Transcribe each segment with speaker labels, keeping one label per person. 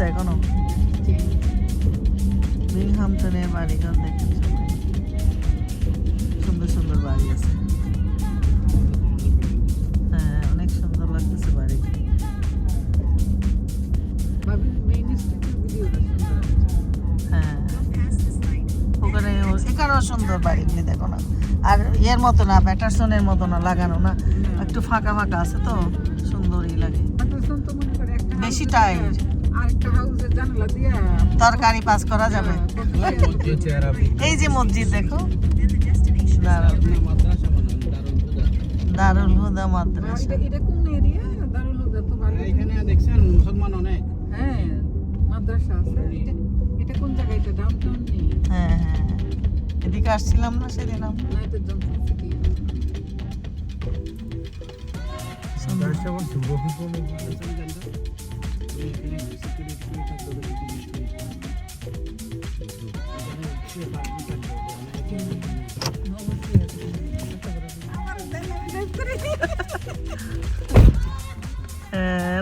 Speaker 1: আছে এখনও। বিংহামটনের বাড়িঘর দেখেন সুন্দর সুন্দর বাড়ি আছে। হ্যাঁ অনেক সুন্দর লাগতেছে বাড়ি। হ্যাঁ। ওখানে এখানেও সুন্দর বাড়িগুলি দেখো না। আর এর মতো না প্যাটারসনের মতো না লাগানো না। একটু ফাঁকা ফাঁকা আছে তো সুন্দরই লাগে। বেশি টাইট তরকারি পাস করা যাবে। এই যে মসজিদ দেখো। দারুল দারুল হুদা মাদ্রাসা।
Speaker 2: এখানে দেখছেন মুসলমান অনেক।
Speaker 1: হ্যাঁ মাদ্রাসা এটা কোন জায়গায়? এটা ডমটমনি হ্যাঁ হ্যাঁ এদিকে আসছিলাম না সেদিন আমরা। সুন্দর। হ্যাঁ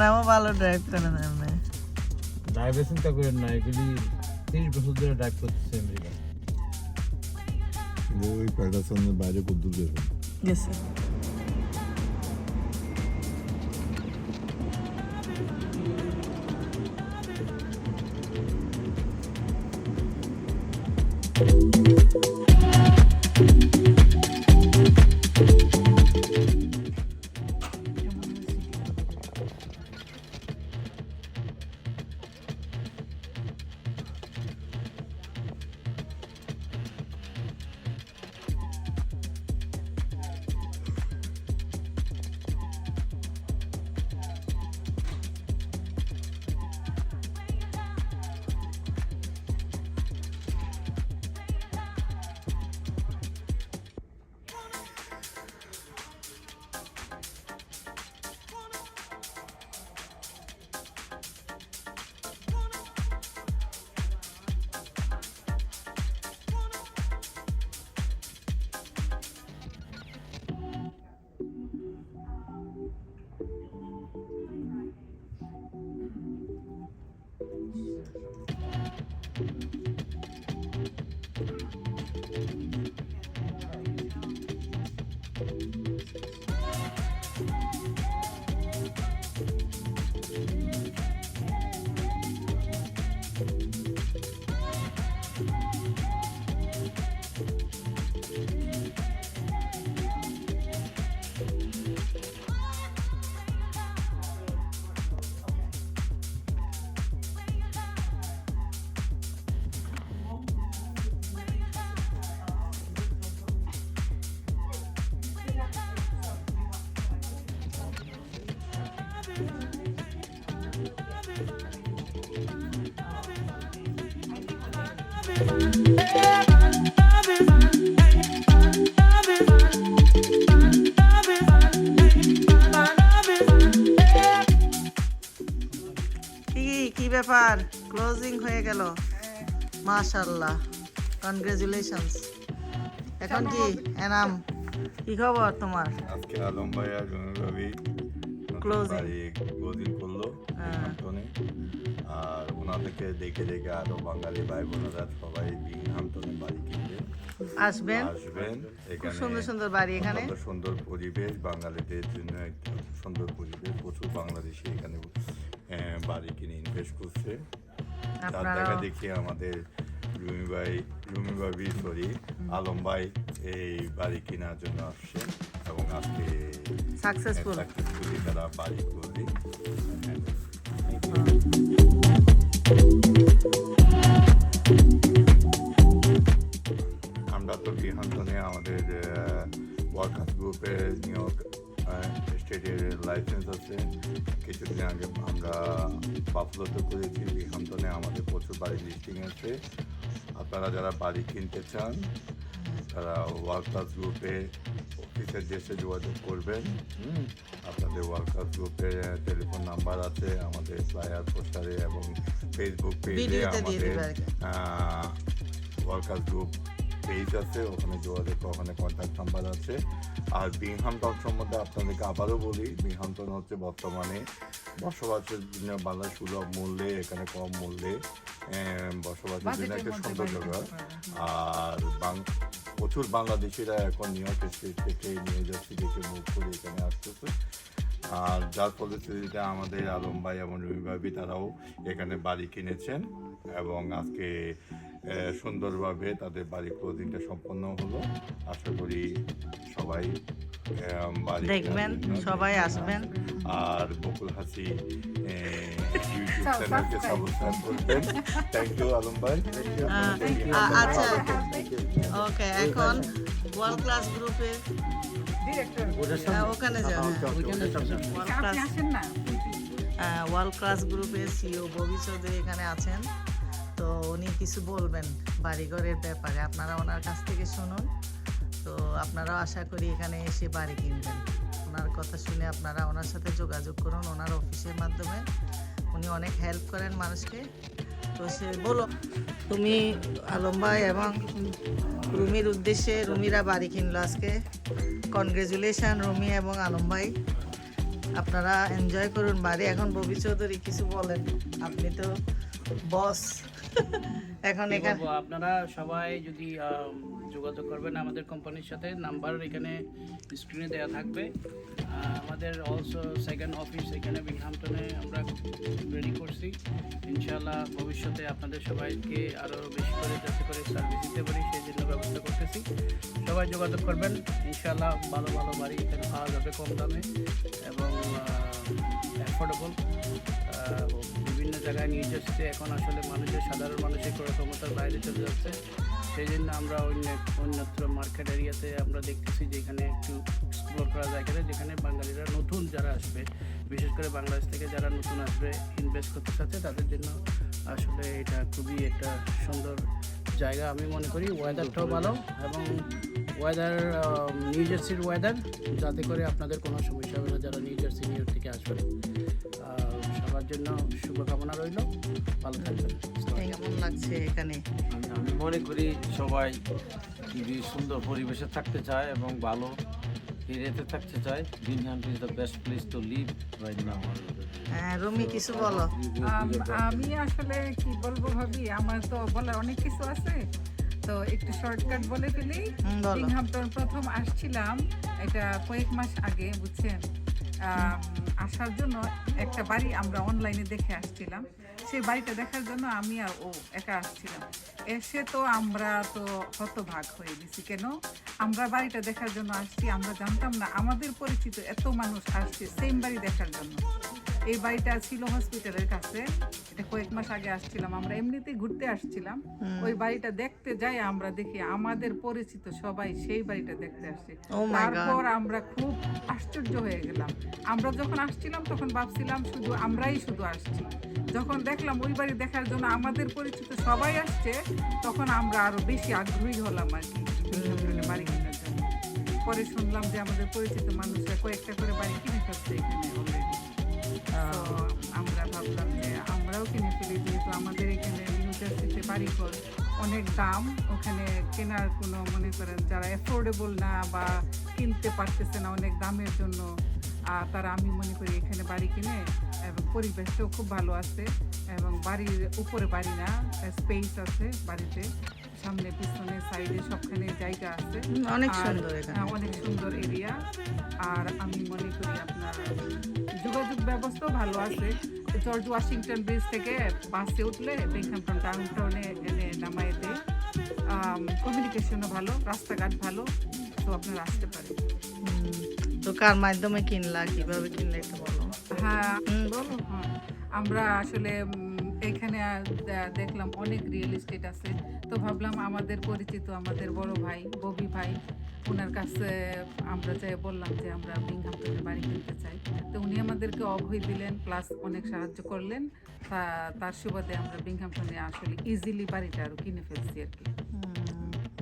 Speaker 1: নামও ভালো ড্রাইভ করে না এমনি।
Speaker 3: ড্রাইভের চিন্তা করেন না এগুলি তিরিশ বছর ধরে ড্রাইভ করতেছে আমেরিকা
Speaker 4: ওই প্যাটারসনের বাইরে কত দূর গেছে
Speaker 1: ব্যাপার ক্লোজিং হয়ে গেল। মাশাল্লাহ কনগ্রাচুলেশনস এখন কি? এনাম কি খবর তোমার?
Speaker 4: আজকে আলম ভাই আর রবি. ক্লোজিং করল
Speaker 1: হ্যাঁ।
Speaker 4: আর ওনাদেরকে দেখে দেখে আরও বাঙালি ভাই বোনেরা সবাই বিংহামটনে বাড়ি কিনবে।
Speaker 1: আসবেন?
Speaker 4: আসবেন। এখানে
Speaker 1: সুন্দর সুন্দর বাড়ি এখানে।
Speaker 4: সুন্দর পরিবেশ বাঙালিদের জন্য একটা সুন্দর পরিবেশ। প্রচুর বাংলাদেশি এখানে বাড়ি কিনে ইনভেস্ট করছে। তার দেখা দেখি আমাদের রুমি ভাই রুমি ভাবি সরি আলম ভাই এই বাড়ি কেনার জন্য আসছে এবং আজকে
Speaker 1: সাকসেসফুল
Speaker 4: সাকসেসফুলি তারা বাড়ি করবে। আমরা তো বিহান্তনে আমাদের ওয়ার্কার্স গ্রুপের নিউ স্টেটের লাইসেন্স আছে। কিছুদিন আগে আমরা বাফলোতে করেছি বিহান্তনে আমাদের প্রচুর বাড়ি লিস্টিং আছে। আপনারা যারা বাড়ি কিনতে চান তারা ওয়ার্কার্স গ্রুপে অফিসের দেশে যোগাযোগ করবেন। আপনাদের ওয়ার্কার্স গ্রুপের টেলিফোন নাম্বার আছে আমাদের ফ্লায়ার পোস্টারে এবং ফেসবুক পেজে আমাদের ওয়ার্কার্স গ্রুপ পেজ আছে ওখানে যোগাযোগ ওখানে কন্ট্যাক্ট নাম্বার আছে। আর বিংহামটন সম্বন্ধে আপনাদেরকে আবারও বলি বিংহামটন হচ্ছে বর্তমানে বসবাসের জন্য বাংলা সুলভ মূল্যে এখানে কম মূল্যে বসবাসের জন্য একটা সুন্দর জায়গা। আর প্রচুর বাংলাদেশিরা এখন নিউ ইয়র্ক স্টেট থেকে নিউ জার্সি থেকে মুভ করে এখানে আসতেছে। আর যার ফলশ্রুতিতে আমাদের আলম ভাই এবং রুমি ভাবি তারাও এখানে বাড়ি কিনেছেন এবং আজকে সুন্দরভাবে তাদের বাড়ি ক্লোজিংটা সম্পন্ন হলো। আশা করি সবাই
Speaker 1: দেখবেন সবাই আসবেন।
Speaker 4: আর বকুল হাসি ইউটিউব চ্যানেলকে সাবস্ক্রাইব করবেন। থ্যাংক ইউ আলম ভাই।
Speaker 1: আচ্ছা ওকে এখন ওয়ার্ল্ড ক্লাস গ্রুপের ওখানে ওয়ার্ল্ড ক্লাস ওয়ার্ল্ড ক্লাস গ্রুপের সিও ববি চৌধুরী এখানে আছেন। তো উনি কিছু বলবেন বাড়িঘরের ব্যাপারে। আপনারা ওনার কাছ থেকে শুনুন। তো আপনারাও আশা করি এখানে এসে বাড়ি কিনবেন। ওনার কথা শুনে আপনারা ওনার সাথে যোগাযোগ করুন ওনার অফিসের মাধ্যমে। উনি অনেক হেল্প করেন মানুষকে। তো সে বলো, তুমি আলম ভাই এবং রুমির উদ্দেশ্যে রুমিরা বাড়ি কিনলো আজকে। কনগ্রেচুলেশন রুমি এবং আলম ভাই। আপনারা এনজয় করুন বাড়ি। এখন ববি চৌধুরী কিছু বলেন। আপনি তো বস এখন এখানে
Speaker 2: আপনারা সবাই যদি যোগাযোগ করবেন আমাদের কোম্পানির সাথে নাম্বার এখানে স্ক্রিনে দেওয়া থাকবে। আমাদের অলসো সেকেন্ড অফিস এখানে বিংহামটনে আমরা রেডি করছি। ইনশাআল্লাহ ভবিষ্যতে আপনাদের সবাইকে আরও বেশি করে যাতে করে সার্ভিস দিতে পারি সেই জন্য ব্যবস্থা করতেছি। সবাই যোগাযোগ করবেন ইনশাআল্লাহ ভালো ভালো বাড়ি এখানে পাওয়া যাবে কম দামে এবং অ্যাফোর্ডেবল জায়গায় নিয়ে যাচ্ছে, এখন আসলে মানুষের, সাধারণ মানুষের ক্রয় ক্ষমতার বাইরে চলে যাচ্ছে। সেই জন্য আমরা অন্য, অন্যত্র মার্কেট এরিয়াতে আমরা দেখতেছি যে এখানে একটু এক্সপ্লোর করা যায় যেখানে বাঙালিরা নতুন যারা আসবে, বিশেষ করে বাংলাদেশ থেকে যারা নতুন আসবে ইনভেস্ট করতে চাচ্ছে, তাদের জন্য আসলে এটা খুবই একটা সুন্দর জায়গা। আমি মনে করি ওয়েদারটাও ভালো এবং ওয়েদার নিউ জার্সির ওয়েদার যাতে করে আপনাদের কোনো সমস্যা হবে না যারা নিউ জার্সি নিউ থেকে আসবে। সবার জন্য শুভকামনা রইল। ভালো থাকবেন
Speaker 1: কেমন লাগছে এখানে?
Speaker 3: আমি- মনে করি সবাই যদি সুন্দর পরিবেশে থাকতে চায় এবং ভালো এরিয়াতে থাকতে চায়। Binghamton is the best place to live right now
Speaker 1: হ্যাঁ রুমি কিছু বলো?
Speaker 5: আমি আসলে কি বলব ভাবি আমার তো বলার অনেক কিছু আছে। তো একটু শর্টকাট বলে ফেলি।
Speaker 1: হুম,
Speaker 5: প্রথম আসছিলাম এটা কয়েক মাস আগে বুঝছেন? আসার জন্য একটা বাড়ি আমরা অনলাইনে দেখে আসছিলাম। সেই বাড়িটা দেখার জন্য আমি আর ও একা আসছিলাম। এসে তো আমরা তো হতভাগ হয়ে গেছি। কেন? আমরা বাড়িটা দেখার জন্য আসছি, আমরা জানতাম না। আমাদের পরিচিত এত মানুষ আসছে সেম বাড়ি দেখার জন্য। এই বাড়িটা ছিল হসপিটালের কাছে। এটা কয়েক মাস আগে আসছিলাম আমরা এমনিতেই ঘুরতে আসছিলাম। ওই বাড়িটা দেখতে যাই আমরা দেখি আমাদের পরিচিত সবাই সেই বাড়িটা দেখতে আসছে।
Speaker 1: Oh.
Speaker 5: তারপর আমরা খুব আশ্চর্য হয়ে গেলাম। আমরা যখন আসছিলাম তখন ভাবছিলাম শুধু আমরাই শুধু আসছি। যখন দেখলাম ওই বাড়ি দেখার জন্য আমাদের পরিচিত সবাই আসছে তখন আমরা আরও বেশি আগ্রহী হলাম আর কি বাড়ি কেনার জন্য। পরে শুনলাম যে আমাদের পরিচিত মানুষরা কয়েকটা করে বাড়ি কিনে ফেলছে এখানে অলরেডি আমরা ভাবলাম যে আমরাও কিনে ফেলি, যেহেতু আমাদের এখানে নিউ জার্সিতে বাড়িঘর অনেক দাম, ওখানে কেনার কোনো মনে করেন যারা অ্যাফোর্ডেবল না বা কিনতে পারতেছে না অনেক দামের জন্য তারা আমি মনে করি এখানে বাড়ি কিনে, এবং পরিবেশটাও খুব ভালো আছে, এবং বাড়ির উপরে বাড়ি না স্পেস আছে বাড়িতে। সামনে পিছনে সাইডে সবখানে জায়গা আছে।
Speaker 1: অনেক সুন্দর এখানে।
Speaker 5: হ্যাঁ, অনেক সুন্দর এরিয়া। আর আমি মনে করি আপনার যোগাযোগ ব্যবস্থাও ভালো আছে। জর্জ ওয়াশিংটন ব্রিজ থেকে বাসে উঠলে বেংহামটন ডাউন টাউনে এনে নামায় দেয়। কমিউনিকেশনও ভালো রাস্তাঘাট ভালো তো আপনারা আসতে পারেন।
Speaker 1: তো কার মাধ্যমে কিনলা? কীভাবে কিনলে একটু বলো।
Speaker 5: হ্যাঁ
Speaker 1: বলো
Speaker 5: হ্যাঁ, আমরা আসলে এখানে দেখলাম অনেক রিয়েল এস্টেট আছে। তো ভাবলাম আমাদের পরিচিত আমাদের বড় ভাই ববি ভাই ওনার কাছে আমরা যাই বললাম যে আমরা বিংহামটনে বাড়ি কিনতে চাই। তো উনি আমাদেরকে অভয় দিলেন প্লাস অনেক সাহায্য করলেন। তা- তার সুবাদে আমরা বিংহামটনে আসলে ইজিলি বাড়িটা আরও কিনে ফেলছি আর কি।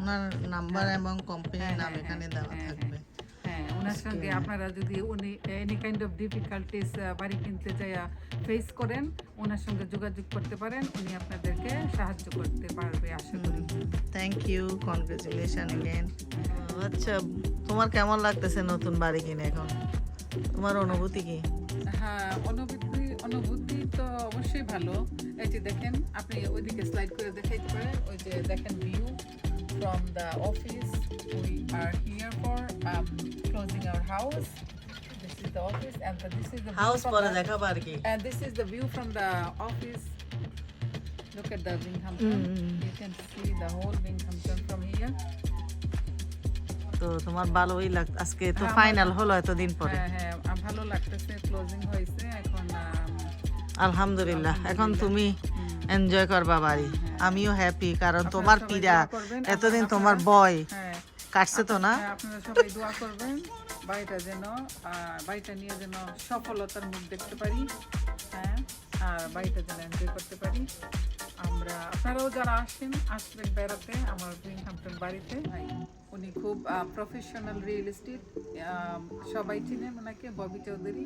Speaker 1: ওনার নাম্বার এবং কোম্পানির
Speaker 5: হ্যাঁ,
Speaker 1: নাম
Speaker 5: হ্যাঁ,
Speaker 1: এখানে
Speaker 5: হ্যাঁ,
Speaker 1: দেওয়া
Speaker 5: হ্যাঁ,
Speaker 1: থাকবে
Speaker 5: হ্যাঁ ওনার সঙ্গে আপনারা যদি উনি এনি কাইন্ড অফ ডিফিকাল্টিস বাড়ি কিনতে যাইয়া ফেস করেন ওনার সঙ্গে যোগাযোগ করতে পারেন উনি আপনাদেরকে সাহায্য করতে পারবে আশা করি।
Speaker 1: থ্যাংক ইউ কনগ্রেচুলেশন এগেন আচ্ছা তোমার কেমন লাগতেছে নতুন বাড়ি কিনে এখন? তোমার অনুভূতি কি?
Speaker 5: হ্যাঁ অনুভূতি অনুভূতি তো অবশ্যই ভালো। এই যে দেখেন আপনি ওইদিকে স্লাইড করে দেখাইতে পারেন ওই যে দেখেন view from the office we are house this is the office and this is the
Speaker 1: house পরে দেখাবো আর কি
Speaker 5: And this is the view from the office. Look at the Binghamton.
Speaker 1: Mm.
Speaker 5: You can see the whole Binghamton from here.
Speaker 1: তো তোমার ভালোই লাগ আজকে তো
Speaker 5: হ্যাঁ,
Speaker 1: ফাইনাল হলো এতদিন পরে।
Speaker 5: হ্যাঁ হ্যাঁ ভালো লাগতেছে ক্লোজিং হয়েছে এখন
Speaker 1: আলহামদুলিল্লাহ এখন তুমি এনজয় করবা বাড়ি। আমিও হ্যাপি কারণ তোমার পীড়া এতদিন তোমার বয়
Speaker 5: হ্যাঁ।
Speaker 1: কাটছে তো না?
Speaker 5: হ্যাঁ, আপনারা সবাই দোয়া করবেন। বাড়িটা যেন বাড়িটা নিয়ে যেন সফলতার মুখ দেখতে পারি হ্যাঁ আর বাড়িটা যেন এনজয় করতে পারি। আমরা, আপনারাও যারা আসেন, আসবেন বেড়াতে, আমার ব্রিংহামটন বাড়িতে। উনি খুব প্রফেশনাল রিয়েল এস্টেট সবাই চিনেন ওনাকে ববি চৌধুরী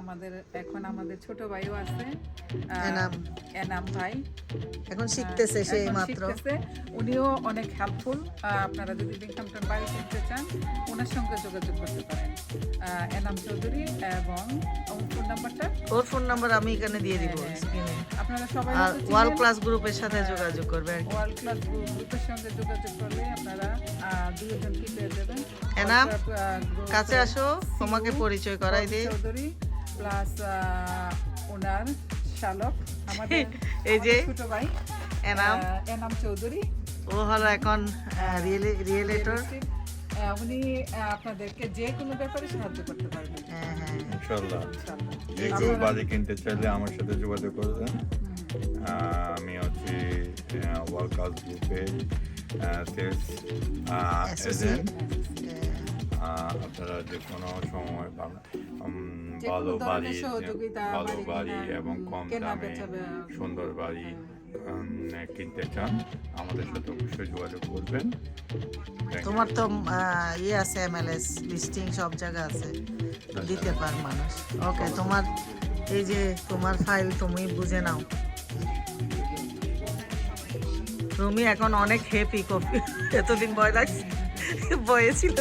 Speaker 5: আমাদের এখন আমাদের ছোট ভাইও আছে
Speaker 1: এনাম।
Speaker 5: এনাম ভাই।
Speaker 1: এখন শিখতেছে সেই মাত্র।
Speaker 5: উনিও অনেক হেল্পফুল আপনারা যদি বিংহামটন বাড়ি কিনতে চান ওনার সঙ্গে যোগাযোগ করতে পারেন। এনাম চৌধুরী এবং ফোন নাম্বারটা
Speaker 1: ওর ফোন নাম্বার আমি এখানে দিয়ে দিব
Speaker 5: হ্যাঁ,
Speaker 1: স্ক্রিনে
Speaker 5: আপনারা সবাই
Speaker 1: ওয়ার্ল্ড ক্লাস গ্রুপের সাথে যোগাযোগ করবেন
Speaker 5: ওয়ার্ল্ড ক্লাস গ্রুপের সঙ্গে যোগাযোগ করলে আপনারা
Speaker 1: এনাম, কাছে আসো তোমাকে পরিচয় করাই দিই।
Speaker 5: চৌধুরী প্লাস ওনার শালক আমাদের
Speaker 1: এই যে
Speaker 5: ছোট ভাই
Speaker 1: এনাম।
Speaker 5: এনাম চৌধুরী।
Speaker 1: ও হলো এখন রিয়েলেটর
Speaker 5: উনি আপনাদেরকে যে কোনো ব্যাপারে সাহায্য করতে পারবেন।
Speaker 1: হ্যাঁ হ্যাঁ।
Speaker 5: ইনশাআল্লাহ।
Speaker 4: যে কেউ বাড়ি কিনতে চাইলে আমার সাথে যোগাযোগ করবেন। আহ, আমি হচ্ছি কাজ গ্রুপে সেলস
Speaker 1: অ্যাসোসিয়েট
Speaker 4: এজেন্ট আপনারা যে কোনো সময় ভালো বাড়ি
Speaker 5: সহযোগিতা,
Speaker 4: ভালো
Speaker 5: বাড়ি
Speaker 4: বাড়ি
Speaker 5: কেনা,
Speaker 4: এবং কম দামে সুন্দর বাড়ি কিনতে চান আমাদের সাথে অবশ্যই যোগাযোগ করবেন
Speaker 1: তোমার তো ইয়ে আছে এমএলএস লিস্টিং সব জায়গা আছে দিতে পার মানুষ ওকে তোমার এই যে তোমার ফাইল তুমি বুঝে নাও রুমি এখন অনেক হেপি কফি এতদিন ভয় লাগছে। ভয়ে ছিল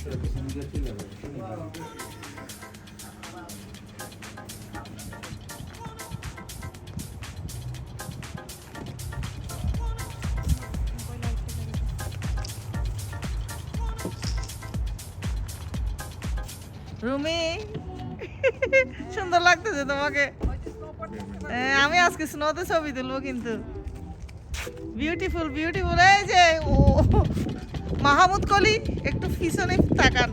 Speaker 1: রুমি, সুন্দর লাগতেছে তোমাকে। আমি আজকে স্নোতে ছবি তুলবো কিন্তু। বিউটিফুল বিউটিফুল এই যে, ও মাহমুদ কলি একটু পিছনে তাকান।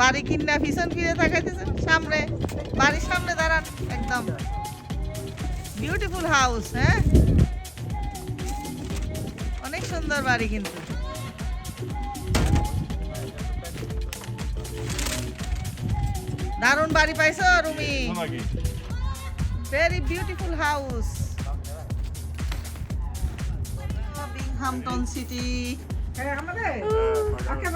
Speaker 1: বাড়ি কিনা পিছন ফিরে তাকাইতেছেন সামনে বাড়ির সামনে দাঁড়ান একদম। বিউটিফুল হাউস হ্যাঁ? অনেক সুন্দর বাড়ি কিন্তু। দারুণ বাড়ি পাইছো Rumi. Very beautiful house Binghamton city
Speaker 5: হ্যাঁ আমাদের ওকে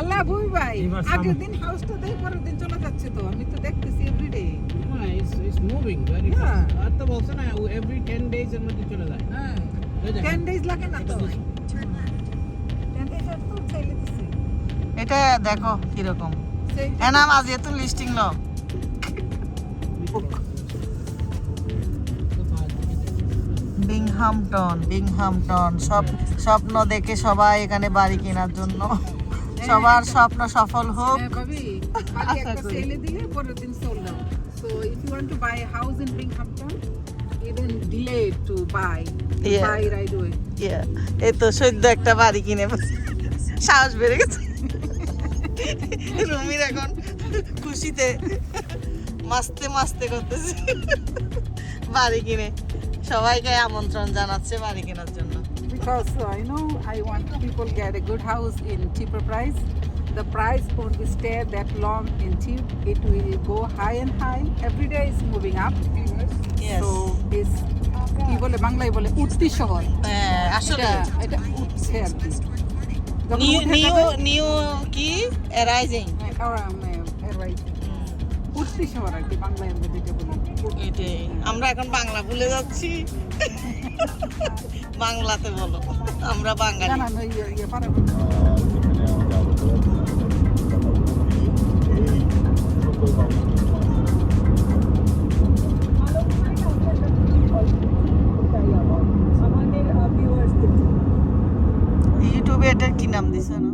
Speaker 5: আল্লাহ ভুই ভাই আগের দিন হাউসটা দেই পরের দিন চলে যাচ্ছে তো আমি তো দেখতেছি এভরিডে
Speaker 2: হ্যাঁ it's it's moving
Speaker 5: very
Speaker 2: fast আর তো বলছে না এভরি 10 ডেজ এর মধ্যে চলে যায়।
Speaker 5: হ্যাঁ।
Speaker 2: এই দেখেন।
Speaker 5: টেন ডেজ লাগে না তো টেন ডেজ তো চাইলে দিছি।
Speaker 1: এটা দেখো এনাম আজ এত লিস্টিং লো বিংহামটন বিংহামটন। সব স্বপ্ন দেখে সবাই এখানে বাড়ি কেনার জন্য। সবার স্বপ্ন সফল হোক। আশা করি।
Speaker 5: you don't delay to buy
Speaker 1: Yeah.
Speaker 5: buy right away.
Speaker 1: এই তো সদ্য একটা বাড়ি কিনে সাহস বেড়ে গেছে। রুমির এখন খুশিতে মাস্তে মাস্তে করতেছে। বাড়ি কিনে। সবাইকে আমন্ত্রণ জানাচ্ছে বাড়ি কেনার জন্য।
Speaker 5: because uh, you know I want people get a good house in cheaper price. The price won't be stay that long in cheap. It will go high and high. Every day is moving up.
Speaker 1: Yes.
Speaker 5: So this কি বলে বাংলায় বলে উঠতি শহর
Speaker 1: হ্যাঁ, আসলে
Speaker 5: এটা এটা উঠছে আর কি যখন
Speaker 1: নিউ
Speaker 5: উঠে
Speaker 1: নিউ
Speaker 5: যাবে,
Speaker 1: নিউ কি রাইজিং
Speaker 5: উঠতি শহর আর কি বাংলায় আমরা যেটা বলি।
Speaker 1: এটাই। আমরা এখন বাংলা ভুলে যাচ্ছি। বাংলাতে বলো। আমরা বাঙালি।
Speaker 5: জানান ওই ইয়ে- ইয়ে পারে
Speaker 1: ইউটিউবে এটার কি নাম দিছে না?